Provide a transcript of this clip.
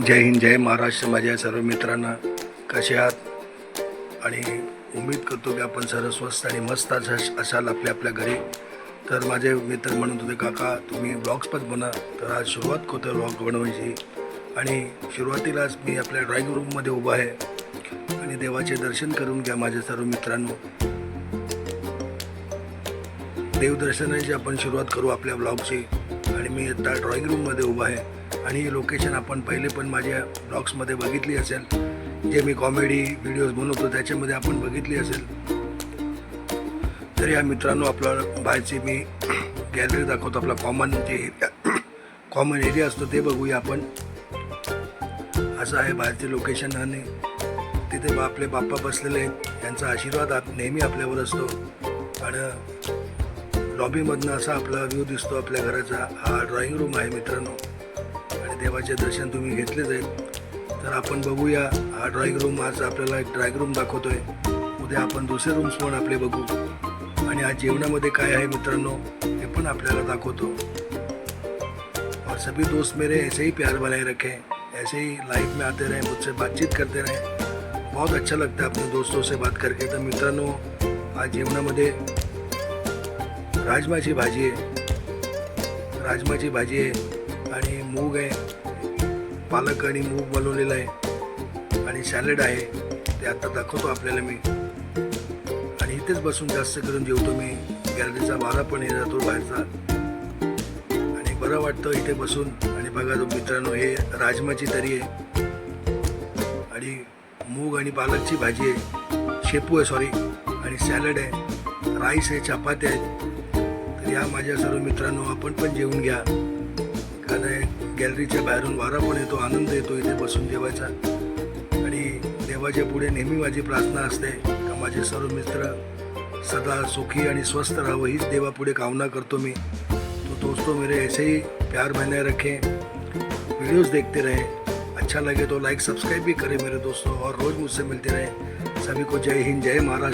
जय हिंद जय महाराष्ट्र माझ्या सर्व मित्रांना. कसे आहात? आणि उम्मीद करतो की आपण सर्व स्वस्त आणि मस्त असाल आपल्या आपल्या घरी. तर माझे मित्र म्हणत होते काका तुम्ही ब्लॉग्स पण बना तर आज सुरुवात करतो ब्लॉग बनवायची. आणि सुरुवातीलाच मी आपल्या ड्रॉइंग रूममध्ये उभा आहे. आणि देवाचे दर्शन करून घ्या माझ्या सर्व मित्रांनो. देवदर्शनाची आपण सुरुवात करू आपल्या ब्लॉगची आणि मी आता ड्रॉइंग रूममध्ये उभा आहे. आणि ही लोकेशन आपण पहिले पण माझ्या ब्लॉग्समध्ये बघितली असेल. जे मी कॉमेडी व्हिडिओज बनवतो त्याच्यामध्ये आपण बघितली असेल. तर या मित्रांनो आपला बाहेरची मी गॅलरी दाखवतो आपला कॉमन जे एरिया कॉमन एरिया असतो ते बघूया आपण. असं आहे बाहेरचे लोकेशन आणि तिथे बा- आपले बाप्पा बसलेले आहेत. यांचा आशीर्वाद आप नेहमी आपल्यावर असतो. आणि लॉबीमधनं असा आपला व्ह्यू दिसतो आपल्या घराचा. हा ड्रॉइंग रूम आहे मित्रांनो. देवाचे दर्शन तुम्ही घेतलेच आहेत तर आपण बघूया हा ड्रॉईंग रूम आज आपल्याला एक ड्रॉईंग रूम दाखवतोय. उद्या आपण दुसरे रूम्स पण आपले बघू. आणि आज जेवणामध्ये काय आहे मित्रांनो हे पण आपल्याला दाखवतो. और सभी दोस्त मेरे ऐसे ही प्यार बनाए रखें ऐसे ही लाइफ में आते रहें मुझसे बातचीत करते रहें। बहुत अच्छा लगता है अपने दोस्तों से बात करके। तर मित्रांनो आज जेवणामध्ये राजमाची भाजी आहे। राजमाची भाजी आहे। आणि मूग आहे. पालक आणि मूग बनवलेलं आहे. आणि सॅलड आहे. ते आता दाखवतो आपल्याला मी. आणि इथेच बसून जास्त करून जेवतो मी. गॅलरीचा वारा पण येत जातो बाहेरचा. आणि बरं वाटतं इथे बसून. आणि बघा तो मित्रांनो हे राजमाची तरी आहे. आणि मूग आणि पालकची भाजी आहे. शेपू आहे सॉरी आणि सॅलड आहे. राईस आहे चपात्या आहेत. तर या माझ्या सर्व मित्रांनो आपण पण जेवून घ्या. कारण गॅलरीच्या बाहेरून वारा पण येतो आनंद येतो इथे बसून जेवायचा. आणि देवाच्या पुढे नेहमी माझी प्रार्थना असते का माझे सर्व मित्र सदा सुखी आणि स्वस्थ राहावं हीच देवापुढे कामना करतो मी. तो दोस्तों मेरे ऐसे ही प्यार बनाए रखें. वीडियोस देखते रहें. अच्छा लगे तो लाइक सब्सक्राइब भी करें मेरे दोस्तों और रोज़ मुझसे मिलते रहें. सभी को जय हिंद जय महाराष्ट्र.